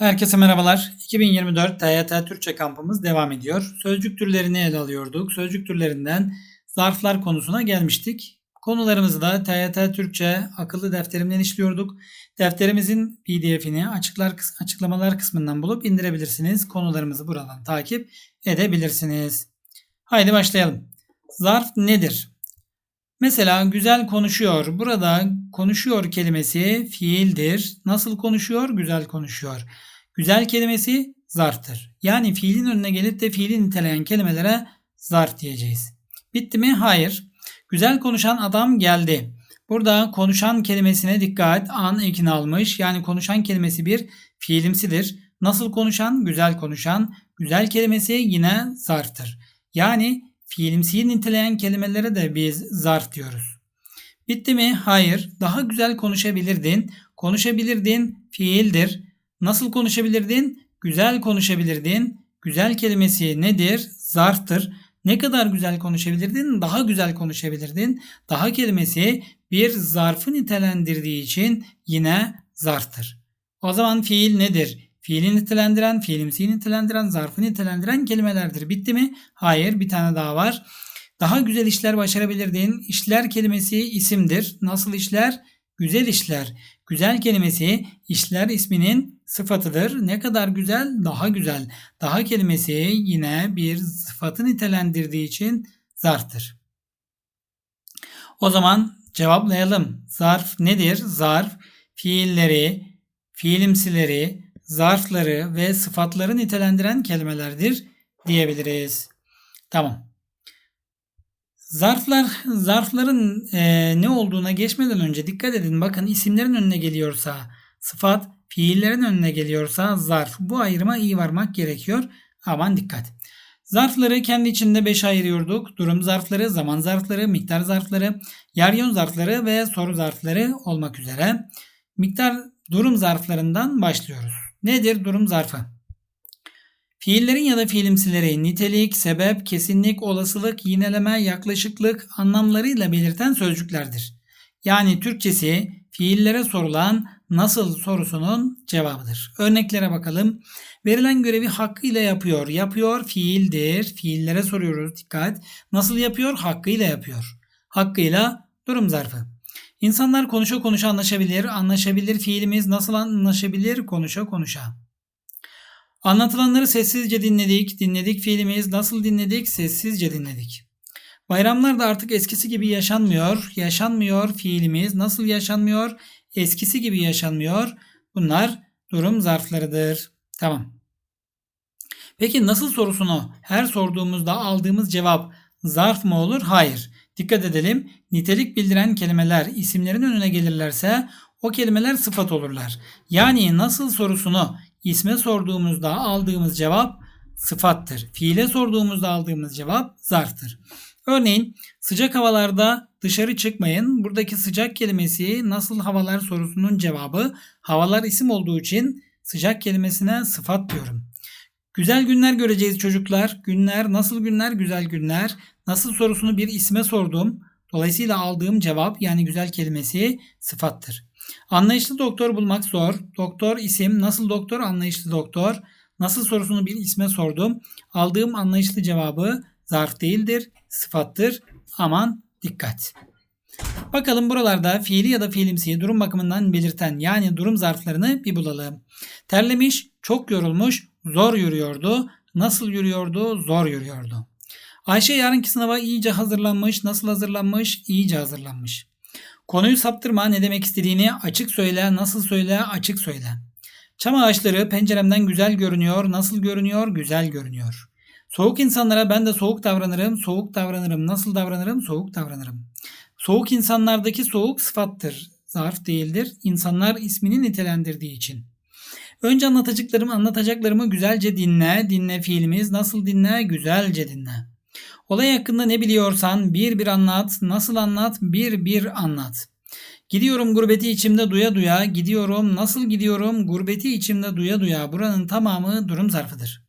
Herkese merhabalar. 2024 TYT Türkçe kampımız devam ediyor. Sözcük türlerini ele alıyorduk. Sözcük türlerinden zarflar konusuna gelmiştik. Konularımızı da TYT Türkçe akıllı defterimden işliyorduk. Defterimizin PDF'ini açıklar açıklamalar kısmından bulup indirebilirsiniz. Konularımızı buradan takip edebilirsiniz. Haydi başlayalım. Zarf nedir? Mesela güzel konuşuyor. Burada konuşuyor kelimesi fiildir. Nasıl konuşuyor? Güzel konuşuyor. Güzel kelimesi zarftır. Yani fiilin önüne gelip de fiili niteleyen kelimelere zarf diyeceğiz. Bitti mi? Hayır. Güzel konuşan adam geldi. Burada konuşan kelimesine dikkat. An ekini almış. Yani konuşan kelimesi bir fiilimsidir. Nasıl konuşan? Güzel konuşan. Güzel kelimesi yine zarftır. Yani fiilimsiyi niteleyen kelimelere de biz zarf diyoruz. Bitti mi? Hayır. Daha güzel konuşabilirdin. Konuşabilirdin fiildir. Nasıl konuşabilirdin? Güzel konuşabilirdin. Güzel kelimesi nedir? Zarftır. Ne kadar güzel konuşabilirdin? Daha güzel konuşabilirdin. Daha kelimesi bir zarfı nitelendirdiği için yine zarftır. O zaman fiil nedir? Fiili nitelendiren, fiilimsiyi nitelendiren, zarfı nitelendiren kelimelerdir. Bitti mi? Hayır, bir tane daha var. Daha güzel işler başarabilirdin. İşler kelimesi isimdir. Nasıl işler? Güzel işler. Güzel kelimesi işler isminin sıfatıdır. Ne kadar güzel? Daha güzel. Daha kelimesi yine bir sıfatı nitelendirdiği için zarftır. O zaman cevaplayalım. Zarf nedir? Zarf fiilleri, fiilimsileri, zarfları ve sıfatları nitelendiren kelimelerdir diyebiliriz. Tamam. Zarflar, zarfların e, ne olduğuna geçmeden önce dikkat edin. Bakın isimlerin önüne geliyorsa sıfat, fiillerin önüne geliyorsa zarf. Bu ayrıma iyi varmak gerekiyor. Aman dikkat. Zarfları kendi içinde 5'e ayırıyorduk. Durum zarfları, zaman zarfları, miktar zarfları, yer yön zarfları ve soru zarfları olmak üzere. Miktar durum zarflarından başlıyoruz. Nedir durum zarfı? Fiillerin ya da fiilimsileri nitelik, sebep, kesinlik, olasılık, yineleme, yaklaşıklık anlamlarıyla belirten sözcüklerdir. Yani Türkçesi fiillere sorulan nasıl sorusunun cevabıdır. Örneklere bakalım. Verilen görevi hakkıyla yapıyor. Yapıyor fiildir. Fiillere soruyoruz. Dikkat. Nasıl yapıyor? Hakkıyla yapıyor. Hakkıyla durum zarfı. İnsanlar konuşa konuşa anlaşabilir. Anlaşabilir fiilimiz nasıl anlaşabilir? Konuşa konuşa. Anlatılanları sessizce dinledik. Dinledik fiilimiz nasıl dinledik? Sessizce dinledik. Bayramlar da artık eskisi gibi yaşanmıyor. Yaşanmıyor fiilimiz nasıl yaşanmıyor? Eskisi gibi yaşanmıyor. Bunlar durum zarflarıdır. Tamam. Peki nasıl sorusunu her sorduğumuzda aldığımız cevap zarf mı olur? Hayır. Dikkat edelim. Nitelik bildiren kelimeler isimlerin önüne gelirlerse o kelimeler sıfat olurlar. Yani nasıl sorusunu isme sorduğumuzda aldığımız cevap sıfattır. Fiile sorduğumuzda aldığımız cevap zarftır. Örneğin sıcak havalarda dışarı çıkmayın. Buradaki sıcak kelimesi nasıl havalar sorusunun cevabı havalar isim olduğu için sıcak kelimesine sıfat diyorum. Güzel günler göreceğiz çocuklar. Günler nasıl günler? Güzel günler. Nasıl sorusunu bir isme sordum. Dolayısıyla aldığım cevap yani güzel kelimesi sıfattır. Anlayışlı doktor bulmak zor. Doktor isim. Nasıl doktor? Anlayışlı doktor. Nasıl sorusunu bir isme sordum. Aldığım anlayışlı cevabı zarf değildir, sıfattır. Aman dikkat. Bakalım buralarda fiili ya da fiilimsiyi durum bakımından belirten yani durum zarflarını bir bulalım. Terlemiş, çok yorulmuş, zor yürüyordu. Nasıl yürüyordu? Zor yürüyordu. Ayşe yarınki sınava iyice hazırlanmış. Nasıl hazırlanmış? İyice hazırlanmış. Konuyu saptırma ne demek istediğini açık söyle, nasıl söyle, açık söyle. Çam ağaçları penceremden güzel görünüyor, nasıl görünüyor, güzel görünüyor. Soğuk insanlara ben de soğuk davranırım, soğuk davranırım, nasıl davranırım, soğuk davranırım. Soğuk insanlardaki soğuk sıfattır, zarf değildir. İnsanlar ismini nitelendirdiği için. Önce anlatacaklarımı, anlatacaklarımı güzelce dinle. Dinle fiilimiz. Nasıl dinle? Güzelce dinle. Olay hakkında ne biliyorsan bir bir anlat. Nasıl anlat? Bir bir anlat. Gidiyorum gurbeti içimde duya duya. Gidiyorum. Nasıl gidiyorum? Gurbeti içimde duya duya. Buranın tamamı durum zarfıdır.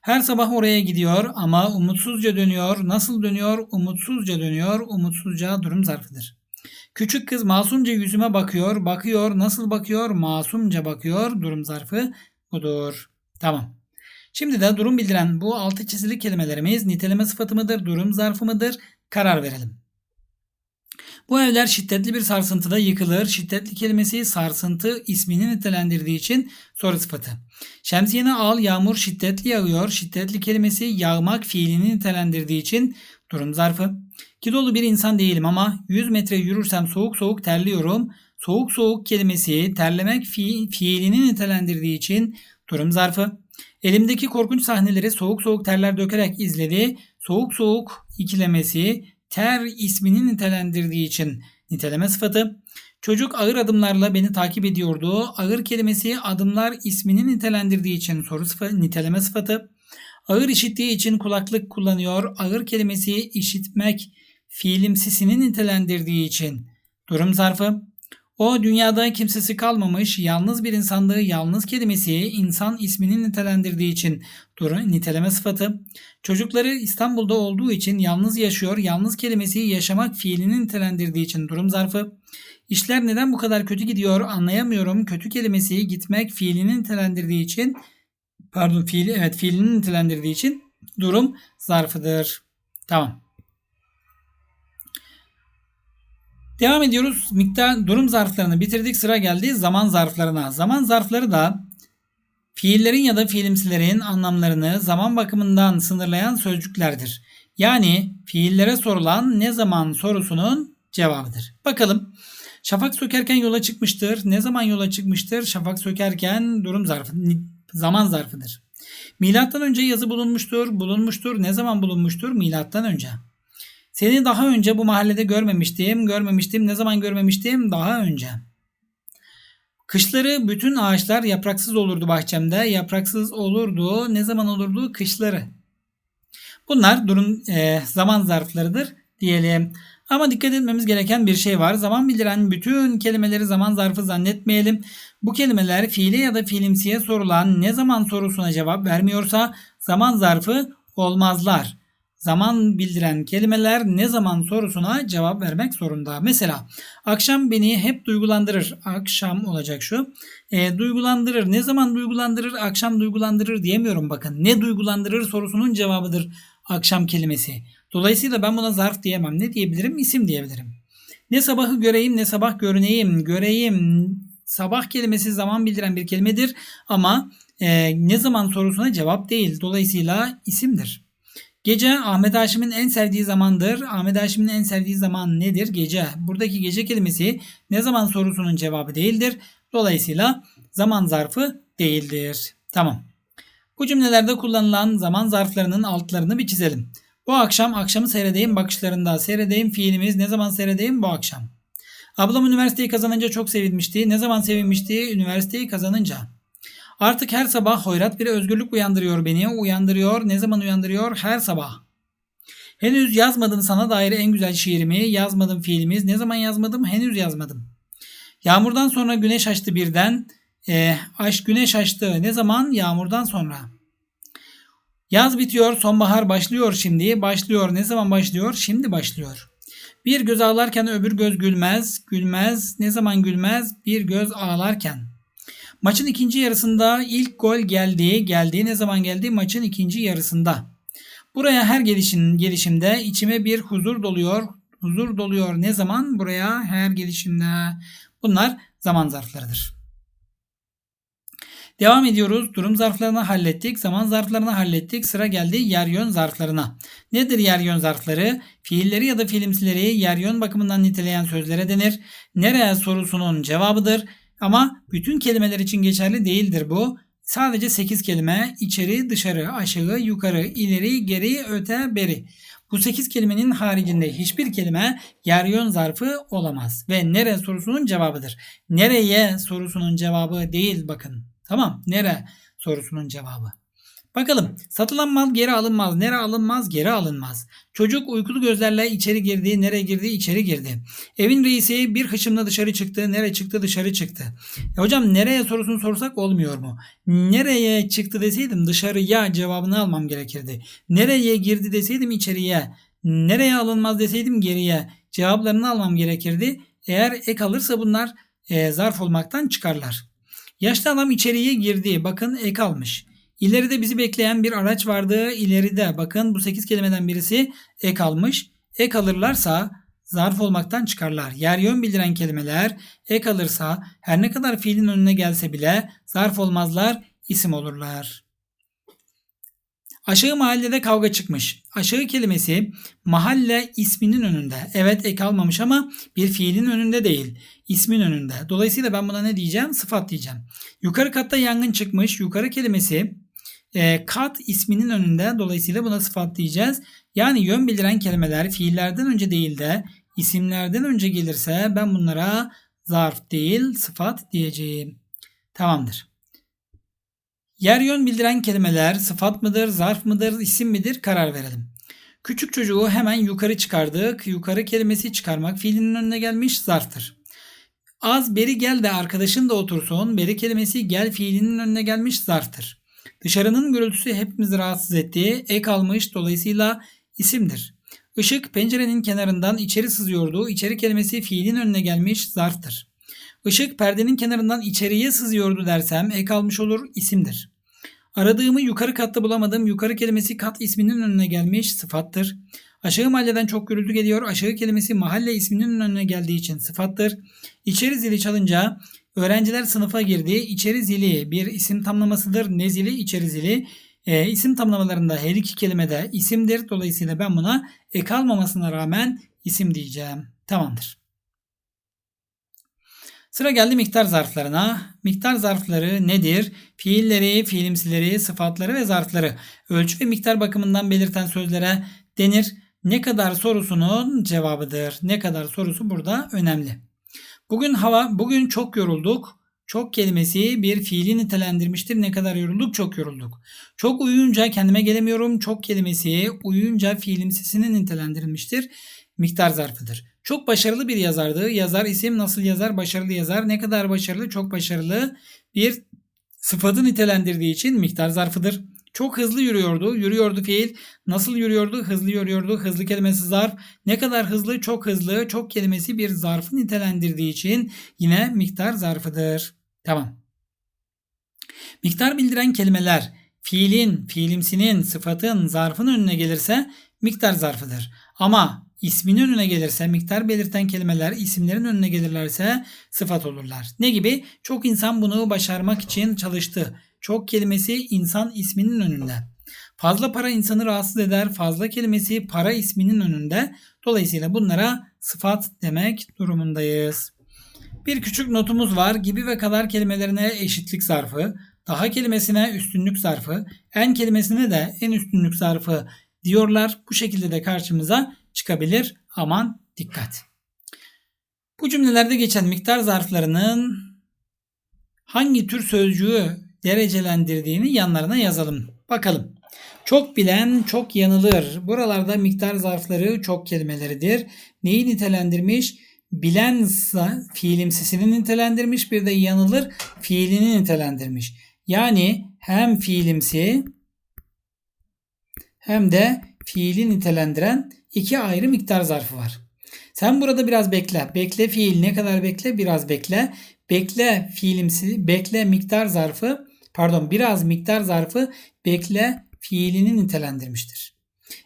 Her sabah oraya gidiyor ama umutsuzca dönüyor. Nasıl dönüyor? Umutsuzca dönüyor. Umutsuzca durum zarfıdır. Küçük kız masumca yüzüme bakıyor. Bakıyor. Nasıl bakıyor? Masumca bakıyor. Durum zarfı budur. Tamam. Şimdi de durum bildiren bu altı çizili kelimelerimiz niteleme sıfatı mıdır, durum zarfı mıdır? Karar verelim. Bu evler şiddetli bir sarsıntıda yıkılır. Şiddetli kelimesi sarsıntı ismini nitelendirdiği için soru sıfatı. Şemsiyeni al yağmur şiddetli yağıyor. Şiddetli kelimesi yağmak fiilini nitelendirdiği için durum zarfı. Kilolu bir insan değilim ama 100 metre yürürsem soğuk soğuk terliyorum. Soğuk soğuk kelimesi terlemek fi fiilini nitelendirdiği için durum zarfı. Elimdeki korkunç sahneleri soğuk soğuk terler dökerek izledi. Soğuk soğuk ikilemesi ter ismini nitelendirdiği için niteleme sıfatı. Çocuk ağır adımlarla beni takip ediyordu. Ağır kelimesi adımlar ismini nitelendirdiği için soru sıfatı, niteleme sıfatı. Ağır işittiği için kulaklık kullanıyor. Ağır kelimesi işitmek fiilimsisini nitelendirdiği için durum zarfı. O dünyada kimsesi kalmamış, yalnız bir insanlığı yalnız kelimesi insan ismini nitelendirdiği için durum niteleme sıfatı. Çocukları İstanbul'da olduğu için yalnız yaşıyor, yalnız kelimesi yaşamak fiilini nitelendirdiği için durum zarfı. İşler neden bu kadar kötü gidiyor anlayamıyorum. Kötü kelimesi gitmek fiilini nitelendirdiği için pardon fiil evet fiilini nitelendirdiği için durum zarfıdır. Tamam. Devam ediyoruz. Miktar durum zarflarını bitirdik. Sıra geldi zaman zarflarına. Zaman zarfları da fiillerin ya da fiilimsilerin anlamlarını zaman bakımından sınırlayan sözcüklerdir. Yani fiillere sorulan ne zaman sorusunun cevabıdır. Bakalım. Şafak sökerken yola çıkmıştır. Ne zaman yola çıkmıştır? Şafak sökerken durum zarfı, zaman zarfıdır. Milattan önce yazı bulunmuştur. Bulunmuştur. Ne zaman bulunmuştur? Milattan önce. Seni daha önce bu mahallede görmemiştim. Görmemiştim. Ne zaman görmemiştim? Daha önce. Kışları bütün ağaçlar yapraksız olurdu bahçemde. Yapraksız olurdu. Ne zaman olurdu? Kışları. Bunlar durum e, zaman zarflarıdır diyelim. Ama dikkat etmemiz gereken bir şey var. Zaman bildiren bütün kelimeleri zaman zarfı zannetmeyelim. Bu kelimeler fiile ya da fiilimsiye sorulan ne zaman sorusuna cevap vermiyorsa zaman zarfı olmazlar zaman bildiren kelimeler ne zaman sorusuna cevap vermek zorunda. Mesela akşam beni hep duygulandırır. Akşam olacak şu. E, duygulandırır. Ne zaman duygulandırır? Akşam duygulandırır diyemiyorum bakın. Ne duygulandırır sorusunun cevabıdır akşam kelimesi. Dolayısıyla ben buna zarf diyemem. Ne diyebilirim? İsim diyebilirim. Ne sabahı göreyim ne sabah görüneyim. Göreyim sabah kelimesi zaman bildiren bir kelimedir ama e, ne zaman sorusuna cevap değil. Dolayısıyla isimdir. Gece Ahmet Haşim'in en sevdiği zamandır. Ahmet Haşim'in en sevdiği zaman nedir? Gece. Buradaki gece kelimesi ne zaman sorusunun cevabı değildir. Dolayısıyla zaman zarfı değildir. Tamam. Bu cümlelerde kullanılan zaman zarflarının altlarını bir çizelim. Bu akşam akşamı seyredeyim bakışlarında. Seyredeyim fiilimiz ne zaman seyredeyim bu akşam. Ablam üniversiteyi kazanınca çok sevinmişti. Ne zaman sevinmişti? Üniversiteyi kazanınca. Artık her sabah hoyrat bir özgürlük uyandırıyor beni. Uyandırıyor. Ne zaman uyandırıyor? Her sabah. Henüz yazmadım sana dair en güzel şiirimi. Yazmadım fiilimiz. Ne zaman yazmadım? Henüz yazmadım. Yağmurdan sonra güneş açtı birden. E, aşk güneş açtı. Ne zaman? Yağmurdan sonra. Yaz bitiyor, sonbahar başlıyor şimdi. Başlıyor. Ne zaman başlıyor? Şimdi başlıyor. Bir göz ağlarken öbür göz gülmez. Gülmez. Ne zaman gülmez? Bir göz ağlarken. Maçın ikinci yarısında ilk gol geldi. Geldi ne zaman geldi? Maçın ikinci yarısında. Buraya her gelişin, gelişimde içime bir huzur doluyor. Huzur doluyor ne zaman? Buraya her gelişimde. Bunlar zaman zarflarıdır. Devam ediyoruz. Durum zarflarını hallettik. Zaman zarflarını hallettik. Sıra geldi yer yön zarflarına. Nedir yer yön zarfları? Fiilleri ya da fiilimsileri yer yön bakımından niteleyen sözlere denir. Nereye sorusunun cevabıdır. Ama bütün kelimeler için geçerli değildir bu. Sadece 8 kelime içeri, dışarı, aşağı, yukarı, ileri, geri, öte, beri. Bu 8 kelimenin haricinde hiçbir kelime yer yön zarfı olamaz. Ve nere sorusunun cevabıdır. Nereye sorusunun cevabı değil bakın. Tamam nere sorusunun cevabı. Bakalım satılan mal geri alınmaz. Nere alınmaz? Geri alınmaz. Çocuk uykulu gözlerle içeri girdi. Nereye girdi? İçeri girdi. Evin reisi bir hışımla dışarı çıktı. Nereye çıktı? Dışarı çıktı. E hocam nereye sorusunu sorsak olmuyor mu? Nereye çıktı deseydim dışarıya cevabını almam gerekirdi. Nereye girdi deseydim içeriye. Nereye alınmaz deseydim geriye. Cevaplarını almam gerekirdi. Eğer ek alırsa bunlar e, zarf olmaktan çıkarlar. Yaşlı adam içeriye girdi. Bakın ek almış. İleride bizi bekleyen bir araç vardı. İleride bakın bu 8 kelimeden birisi ek almış. Ek alırlarsa zarf olmaktan çıkarlar. Yer yön bildiren kelimeler ek alırsa her ne kadar fiilin önüne gelse bile zarf olmazlar, isim olurlar. Aşağı mahallede kavga çıkmış. Aşağı kelimesi mahalle isminin önünde. Evet ek almamış ama bir fiilin önünde değil. ismin önünde. Dolayısıyla ben buna ne diyeceğim? Sıfat diyeceğim. Yukarı katta yangın çıkmış. Yukarı kelimesi e, kat isminin önünde. Dolayısıyla buna sıfat diyeceğiz. Yani yön bildiren kelimeler fiillerden önce değil de isimlerden önce gelirse ben bunlara zarf değil sıfat diyeceğim. Tamamdır. Yer yön bildiren kelimeler sıfat mıdır, zarf mıdır, isim midir karar verelim. Küçük çocuğu hemen yukarı çıkardık. Yukarı kelimesi çıkarmak fiilinin önüne gelmiş zarftır. Az beri gel de arkadaşın da otursun. Beri kelimesi gel fiilinin önüne gelmiş zarftır. Dışarının gürültüsü hepimizi rahatsız etti. Ek almış dolayısıyla isimdir. Işık pencerenin kenarından içeri sızıyordu. İçeri kelimesi fiilin önüne gelmiş zarftır. Işık perdenin kenarından içeriye sızıyordu dersem ek almış olur isimdir. Aradığımı yukarı katta bulamadım. Yukarı kelimesi kat isminin önüne gelmiş sıfattır. Aşağı mahalleden çok gürültü geliyor. Aşağı kelimesi mahalle isminin önüne geldiği için sıfattır. İçeri zili çalınca öğrenciler sınıfa girdi. İçeri zili bir isim tamlamasıdır. Ne zili? İçeri zili. E, isim tamlamalarında her iki kelime de isimdir. Dolayısıyla ben buna ek almamasına rağmen isim diyeceğim. Tamamdır. Sıra geldi miktar zarflarına. Miktar zarfları nedir? Fiilleri, fiilimsileri, sıfatları ve zarfları ölçü ve miktar bakımından belirten sözlere denir. Ne kadar sorusunun cevabıdır. Ne kadar sorusu burada önemli. Bugün hava, bugün çok yorulduk. Çok kelimesi bir fiili nitelendirmiştir. Ne kadar yorulduk? Çok yorulduk. Çok uyuyunca kendime gelemiyorum. Çok kelimesi uyuyunca fiilimsisinin nitelendirilmiştir. Miktar zarfıdır. Çok başarılı bir yazardı. Yazar isim nasıl yazar? Başarılı yazar. Ne kadar başarılı? Çok başarılı bir sıfatı nitelendirdiği için miktar zarfıdır. Çok hızlı yürüyordu. Yürüyordu fiil. Nasıl yürüyordu? Hızlı yürüyordu. Hızlı kelimesi zarf. Ne kadar hızlı? Çok hızlı. Çok kelimesi bir zarfı nitelendirdiği için yine miktar zarfıdır. Tamam. Miktar bildiren kelimeler fiilin, fiilimsinin, sıfatın, zarfın önüne gelirse miktar zarfıdır. Ama isminin önüne gelirse, miktar belirten kelimeler isimlerin önüne gelirlerse sıfat olurlar. Ne gibi? Çok insan bunu başarmak için çalıştı. Çok kelimesi insan isminin önünde. Fazla para insanı rahatsız eder. Fazla kelimesi para isminin önünde. Dolayısıyla bunlara sıfat demek durumundayız. Bir küçük notumuz var. Gibi ve kadar kelimelerine eşitlik zarfı, daha kelimesine üstünlük zarfı, en kelimesine de en üstünlük zarfı diyorlar. Bu şekilde de karşımıza çıkabilir. Aman dikkat. Bu cümlelerde geçen miktar zarflarının hangi tür sözcüğü derecelendirdiğini yanlarına yazalım. Bakalım. Çok bilen çok yanılır. Buralarda miktar zarfları çok kelimeleridir. Neyi nitelendirmiş? Bilen fiilimsisini nitelendirmiş bir de yanılır fiilini nitelendirmiş. Yani hem fiilimsi hem de fiili nitelendiren iki ayrı miktar zarfı var. Sen burada biraz bekle. Bekle fiil ne kadar bekle? Biraz bekle. Bekle fiilimsi, bekle miktar zarfı, pardon biraz miktar zarfı bekle fiilini nitelendirmiştir.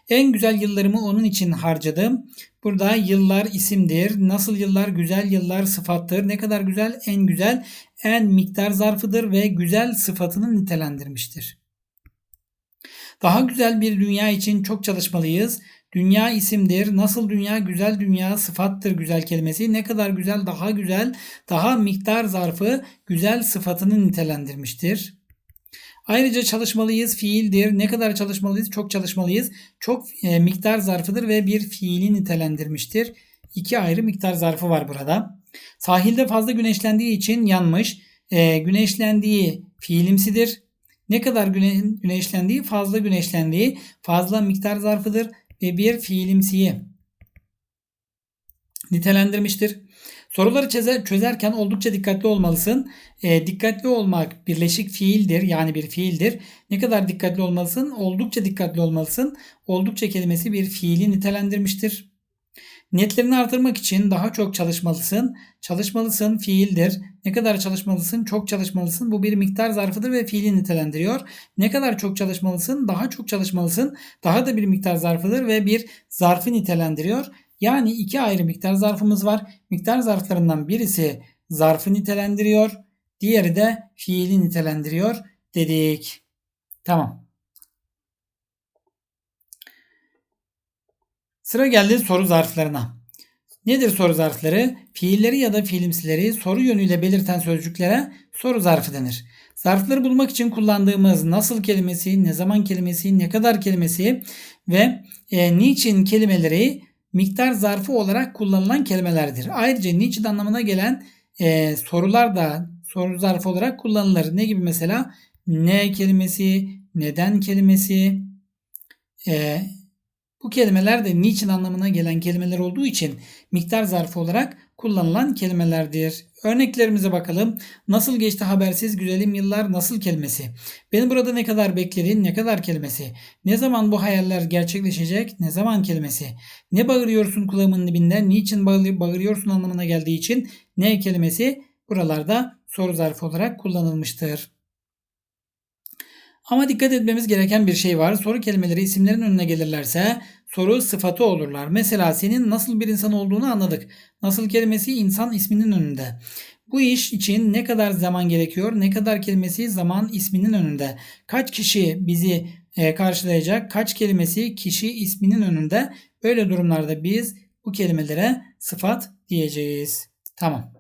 En güzel yıllarımı onun için harcadım. Burada yıllar isimdir. Nasıl yıllar? Güzel yıllar sıfattır. Ne kadar güzel? En güzel. En miktar zarfıdır ve güzel sıfatını nitelendirmiştir. Daha güzel bir dünya için çok çalışmalıyız. Dünya isimdir. Nasıl dünya? Güzel dünya sıfattır güzel kelimesi. Ne kadar güzel, daha güzel, daha miktar zarfı güzel sıfatını nitelendirmiştir. Ayrıca çalışmalıyız fiildir. Ne kadar çalışmalıyız? Çok çalışmalıyız. Çok e, miktar zarfıdır ve bir fiili nitelendirmiştir. İki ayrı miktar zarfı var burada. Sahilde fazla güneşlendiği için yanmış. E, güneşlendiği fiilimsidir. Ne kadar güne, güneşlendiği? Fazla güneşlendiği fazla miktar zarfıdır ve bir fiilimsiyi nitelendirmiştir. Soruları çözer, çözerken oldukça dikkatli olmalısın. E, dikkatli olmak birleşik fiildir yani bir fiildir. Ne kadar dikkatli olmalısın? Oldukça dikkatli olmalısın. Oldukça kelimesi bir fiili nitelendirmiştir. Netlerini artırmak için daha çok çalışmalısın. Çalışmalısın fiildir. Ne kadar çalışmalısın? Çok çalışmalısın. Bu bir miktar zarfıdır ve fiili nitelendiriyor. Ne kadar çok çalışmalısın? Daha çok çalışmalısın. Daha da bir miktar zarfıdır ve bir zarfı nitelendiriyor. Yani iki ayrı miktar zarfımız var. Miktar zarflarından birisi zarfı nitelendiriyor. Diğeri de fiili nitelendiriyor dedik. Tamam. Sıra geldi soru zarflarına. Nedir soru zarfları? Fiilleri ya da fiilimsileri soru yönüyle belirten sözcüklere soru zarfı denir. Zarfları bulmak için kullandığımız nasıl kelimesi, ne zaman kelimesi, ne kadar kelimesi ve e, niçin kelimeleri miktar zarfı olarak kullanılan kelimelerdir. Ayrıca niçin anlamına gelen e, sorular da soru zarfı olarak kullanılır. Ne gibi mesela? Ne kelimesi, neden kelimesi, e, bu kelimeler de niçin anlamına gelen kelimeler olduğu için miktar zarfı olarak kullanılan kelimelerdir. Örneklerimize bakalım. Nasıl geçti habersiz güzelim yıllar nasıl kelimesi? Beni burada ne kadar bekledin ne kadar kelimesi? Ne zaman bu hayaller gerçekleşecek ne zaman kelimesi? Ne bağırıyorsun kulağımın dibinden niçin bağırıyorsun anlamına geldiği için ne kelimesi buralarda soru zarfı olarak kullanılmıştır. Ama dikkat etmemiz gereken bir şey var. Soru kelimeleri isimlerin önüne gelirlerse soru sıfatı olurlar. Mesela senin nasıl bir insan olduğunu anladık. Nasıl kelimesi insan isminin önünde. Bu iş için ne kadar zaman gerekiyor? Ne kadar kelimesi zaman isminin önünde. Kaç kişi bizi e, karşılayacak? Kaç kelimesi kişi isminin önünde? Böyle durumlarda biz bu kelimelere sıfat diyeceğiz. Tamam.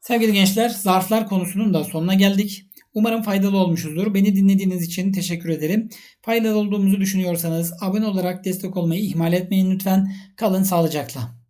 Sevgili gençler zarflar konusunun da sonuna geldik. Umarım faydalı olmuşuzdur. Beni dinlediğiniz için teşekkür ederim. Faydalı olduğumuzu düşünüyorsanız abone olarak destek olmayı ihmal etmeyin lütfen. Kalın sağlıcakla.